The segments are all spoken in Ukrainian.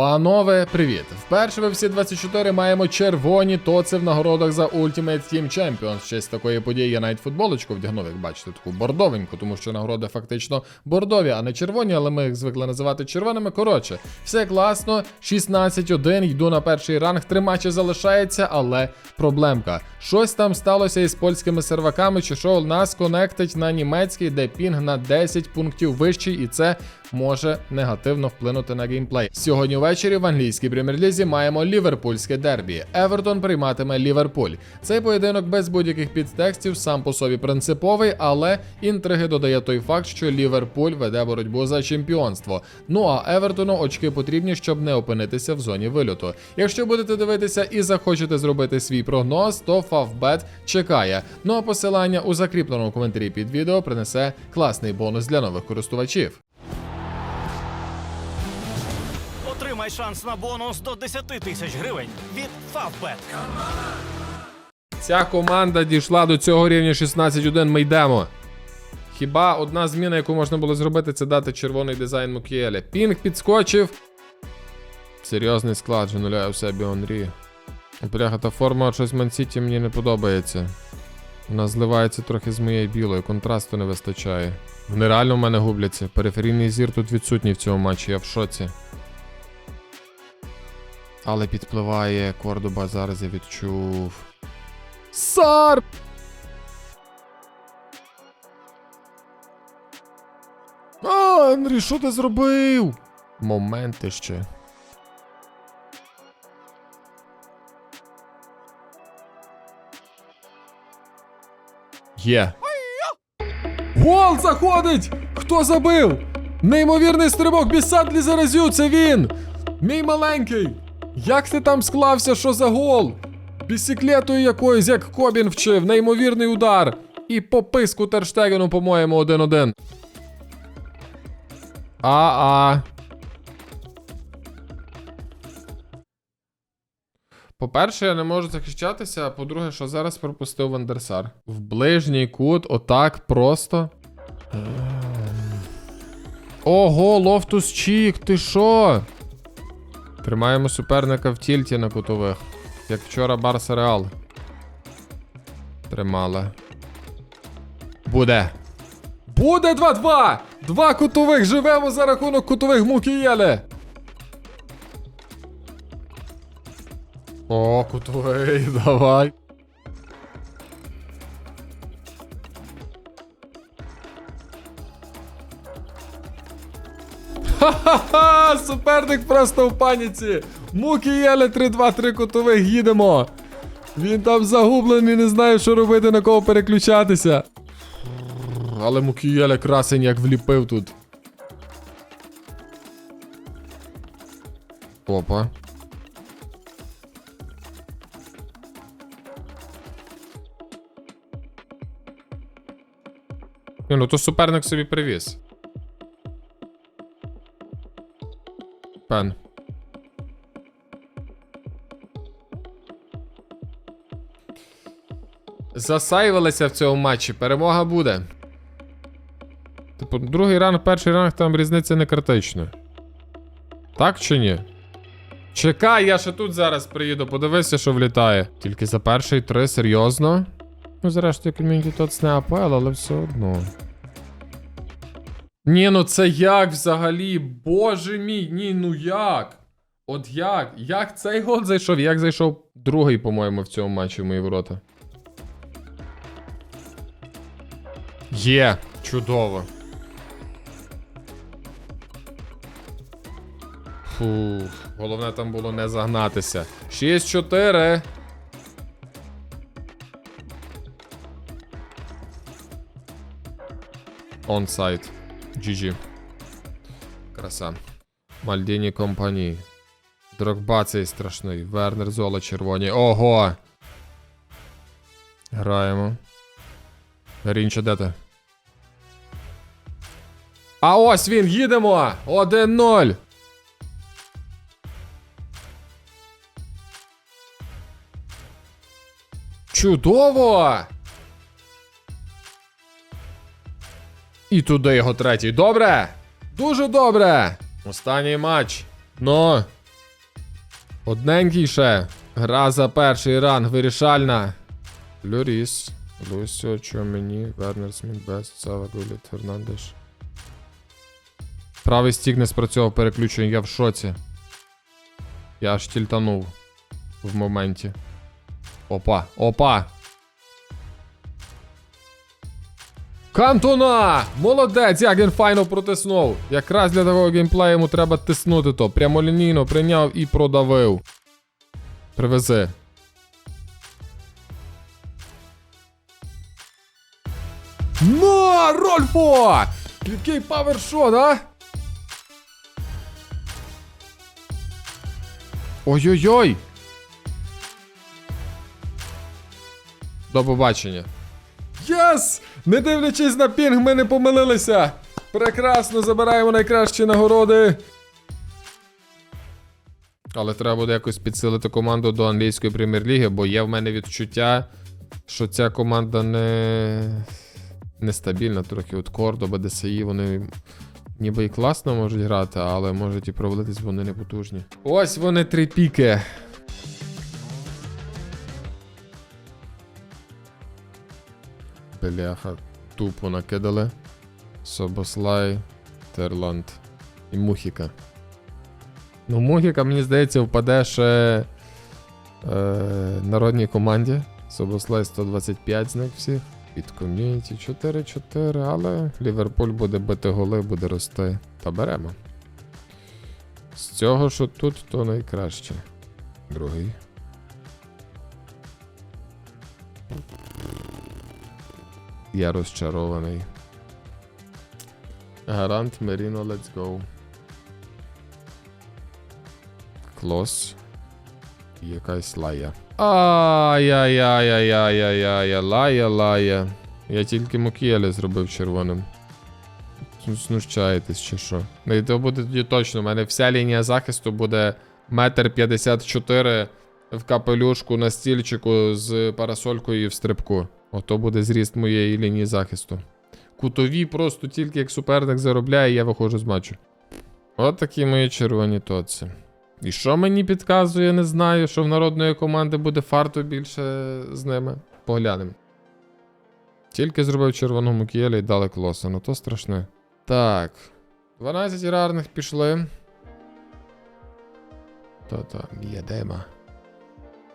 Панове, привіт! Вперше ви всі 24 маємо червоні тоци в нагородах за Ultimate Team Champions. В честь такої події я навіть футболочку вдягнув, як бачите, таку бордовеньку, тому що нагороди фактично бордові, а не червоні, але ми їх звикли називати червоними. Коротше, все класно. 16-1, йду на перший ранг. Три матчі залишається, але проблемка. Щось там сталося із польськими серваками, чи що нас конектить на німецький, де пінг на 10 пунктів вищий, і це може негативно вплинути на геймплей. Сьогодні ввечері в англійській прем'єр-лізі маємо ліверпульське дербі. Евертон прийматиме Ліверпуль. Цей поєдинок без будь-яких підтекстів сам по собі принциповий, але інтриги додає той факт, що Ліверпуль веде боротьбу за чемпіонство. Ну а Евертону очки потрібні, щоб не опинитися в зоні вильоту. Якщо будете дивитися і захочете зробити свій прогноз, то Фавбет чекає. Ну а посилання у закріпленому коментарі під відео принесе класний бонус для нових користувачів. Отримай шанс на бонус до 10 тисяч гривень від Favbet. Ця команда дійшла до цього рівня 16-1, ми йдемо. Хіба одна зміна, яку можна було зробити, це дати червоний дизайн Мукіелі. Пінг підскочив. Серйозний склад женуляє в себе Онрі. Бляха, та форма щось Мансіті мені не подобається. Вона зливається трохи з моєю білою, контрасту не вистачає. Вони реально в мене губляться. Периферійний зір тут відсутній в цьому матчі, я в шоці. Але підпливає Кордоба, зараз я відчув. Сар! А, Андрій, що ти зробив? Моменти ще. Є. Гол заходить! Хто забив? Неймовірний стрибок Бісадлі заразю, це він! Мій маленький! Як ти там склався, що за гол? Бісіклетою якоюсь, як Кобін вчив, неймовірний удар. І по писку Терштегену, по-моєму, 1-1. А-а. По-перше, я не можу захищатися, а по-друге, що зараз пропустив Вандерсар. В ближній кут, отак просто. Ого, Лофтус Чік, ти що? Тримаємо суперника в тільті на кутових. Як вчора Барса Реал. Тримали. Буде. Буде 2-2! Два кутових живемо за рахунок кутових Мукієле. О, кутовий, давай. Ха-ха-ха! Суперник просто в паніці. Мукієле 3-2-3 кутових їдемо. Він там загублений, не знає, що робити, на кого переключатися. Але Мукієле красень як вліпив тут. Опа. Ну то суперник собі привіз. Пен. Засайвалися в цьому матчі. Перемога буде. Типу, другий ранг, перший ранг, там різниця не критична. Так чи ні? Чекай, я ще тут зараз приїду, подивися, що влітає. Тільки за перший три, серйозно? Ну, зрештою, ком'юніті тут не АПЛ, але все одно. Ні, ну це як взагалі? Боже мій, ні, ну як? От як? Як цей гол зайшов? Як зайшов другий, по-моєму, в цьому матчі в мої ворота? Є, чудово. Фух, головне там було не загнатися. 6-4. Онсайд. GG. Краса. Мальдіні компанії. Дрогба цей страшний. Вернер зола червоні. Ого! Граємо. Рінче, де ти? А ось він, їдемо! 1-0! Чудово! І туди його третій. Добре? Дуже добре! Останній матч. Ну, Одненький ще. Гра за перший ранг, вирішальна. Люріс. Лусіо, Чомені, Вернер, Сміт, Бест, Сава, Гуліт, Фернандеш. Правий стік не спрацьовував переключення, я в шоці. Я аж тільтанув в моменті. Опа, опа! Кантона! Молодець, як він файно протиснув. Якраз для такого геймплею йому треба тиснути то. Прямолінійно прийняв і продавив. Привези. На, Рольфо! Який павершот, а? Ой-ой-ой! До побачення. Єс! Не дивлячись на пінг, ми не помилилися! Прекрасно забираємо найкращі нагороди. Але треба буде якось підсилити команду до англійської прем'єр-ліги, бо є в мене відчуття, що ця команда не. нестабільна трохи. От Кордоба, ДСІ, вони ніби і класно можуть грати, але можуть і провалитись, вони не потужні. Ось вони три піки. Бляха, тупо накидали. Собослай, Терланд і Мухіка. Ну, Мухіка, мені здається, впаде ще е, народній команді. Собослай 125 з них всіх. Під ком'юніті 4-4, але Ліверпуль буде бити голи, буде рости. Та беремо. З цього, що тут, то найкраще. Другий. Я розчарований. Гарант Меріно, let's go. Клос. Якась лая. Ай-яй-яй-яй-яй-яй-яй, лая, лая. Я тільки Мукіелі зробив червоним. Зну- Знущаєтесь чи що? Ну і то буде тоді точно. У мене вся лінія захисту буде метр 54 в капелюшку на стільчику з парасолькою і в стрибку. Ото буде зріст моєї лінії захисту. Кутові просто тільки як суперник заробляє, я виходжу з матчу. От такі мої червоні тоці. І що мені підказує, не знаю, що в народної команди буде фарту більше з ними. Поглянемо. Тільки зробив червоного мукієля і дали клоса, ну то страшне. Так. 12 рарних пішли. Та там єдема.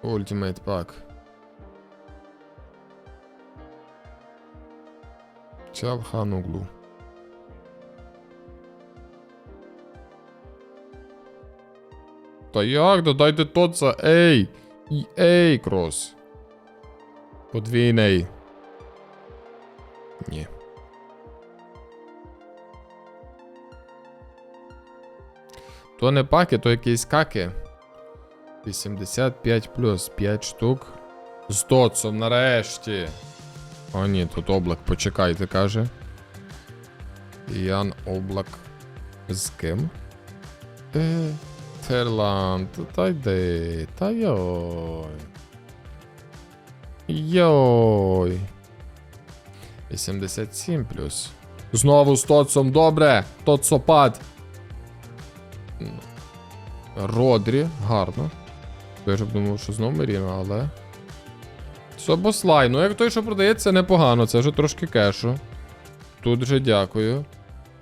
Ultimate Чалхануглу. Та як? Додайте тоца, ей! І ей, крос. Подвійний. Ні. То не паки, то якісь каки. 85 плюс 5 штук. З тоцом нарешті. О, ні, тут облак, почекайте, каже. Ян облак. З ким? Е, Терланд, та йди, та йой. Йой. 87 плюс. Знову з Тоцом, добре. Тоцопад. Родрі, гарно. Я б думав, що знову Меріно, але. Собослай, ну як той, що продається, непогано, це вже трошки кешу. Тут вже дякую.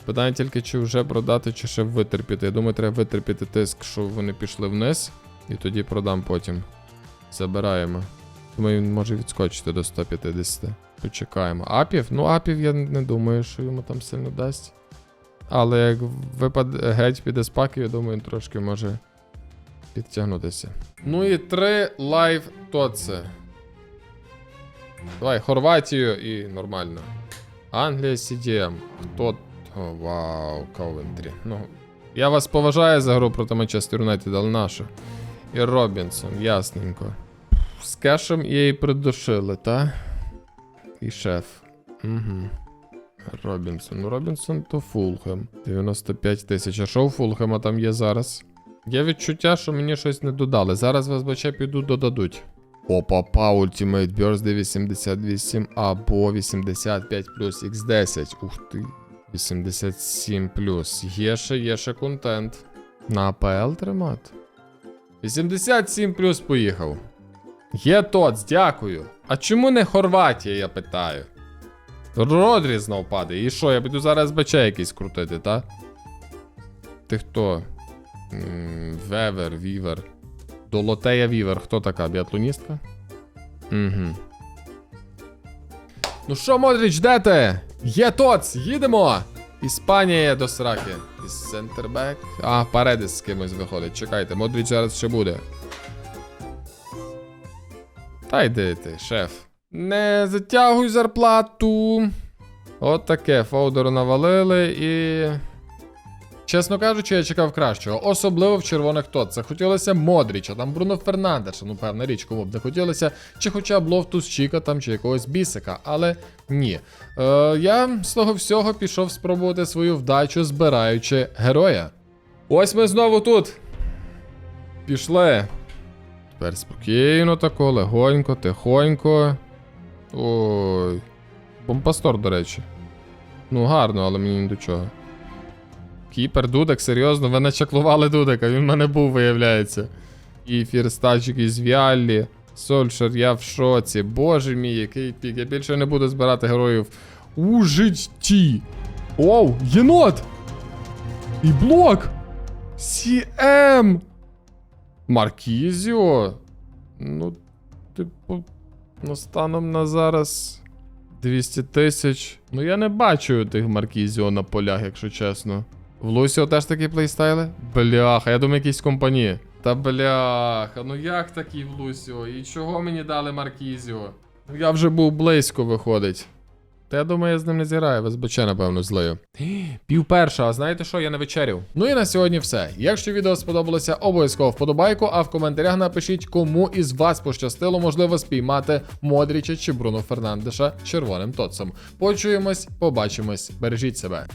Питання тільки, чи вже продати, чи ще витерпіти. Я думаю, треба витерпіти тиск, щоб вони пішли вниз. І тоді продам потім. Забираємо. Думаю, він може відскочити до 150. Почекаємо. Апів? Ну, апів я не думаю, що йому там сильно дасть. Але як випад геть піде з паків, я думаю, він трошки може підтягнутися. Ну і три лайв тоце. Давай, Хорватію і нормально. Англія CDM. Хто. О, вау, Ковентрі. Ну, я вас поважаю за гру проти Манчестер Юнайтед, але нашу. І Робінсон, ясненько. З кешем її придушили, та? І шеф. Угу. Робінсон. Ну, Робінсон то Фулхем. 95 тисяч. А що у Фулхема там є зараз? Є відчуття, що мені щось не додали. Зараз вас баче піду додадуть. Опа, па, Ultimate Birthday 88 або 85 плюс X10. Ух ти. 87 плюс. Є ще, є ще контент. На АПЛ тримати. 87 плюс поїхав. Є тоц, дякую. А чому не Хорватія, я питаю? Родрі знов падає. І що, я піду зараз БЧ якийсь крутити, та? Ти хто? Вевер, Вівер. Долотея Вівер. Хто така? Біатлоністка? Угу. Ну що, Модріч, де ти? Є тоц, їдемо! Іспанія до сраки. І центрбек. А, Паредес з кимось виходить. Чекайте, Модріч зараз ще буде. Та йди ти, шеф. Не затягуй зарплату. От таке, фоудеру навалили і. Чесно кажучи, я чекав кращого, особливо в червоних тоцах. Хотілося Модріча, там Бруно Фернандеша, ну певна річ, кому б не хотілося, чи хоча б Лофтус Чіка там, чи якогось бісика, але ні. Е, я з того всього пішов спробувати свою вдачу, збираючи героя. Ось ми знову тут. Пішли. Тепер спокійно тако, легонько, тихонько. Ой. Бомпастор, до речі. Ну, гарно, але мені ні до чого. Кіпер, Дудек, серйозно, ви начаклували Дудека, він в мене був, виявляється. І фірстачик із Віаллі. Сольшер, я в шоці. Боже мій, який пік. Я більше не буду збирати героїв у житті. Оу, єнот! І блок! Сі-Ем! Маркізіо? Ну, типу, ну станом на зараз 200 тисяч. Ну я не бачу тих Маркізіо на полях, якщо чесно. В Лусіо теж такі плейстайли? Бляха, я думаю, якісь компанії. Та бляха, ну як такі в Лусіо? І чого мені дали Маркізіо? Ну я вже був близько виходить. Та я думаю, я з ним не зіграю, без БЧ, напевно, злею. Пів перша, а знаєте що, я не вечеряв. Ну і на сьогодні все. Якщо відео сподобалося, обов'язково вподобайку, а в коментарях напишіть, кому із вас пощастило, можливо, спіймати Модріча чи Бруно Фернандеша червоним тоцом. Почуємось, побачимось, бережіть себе.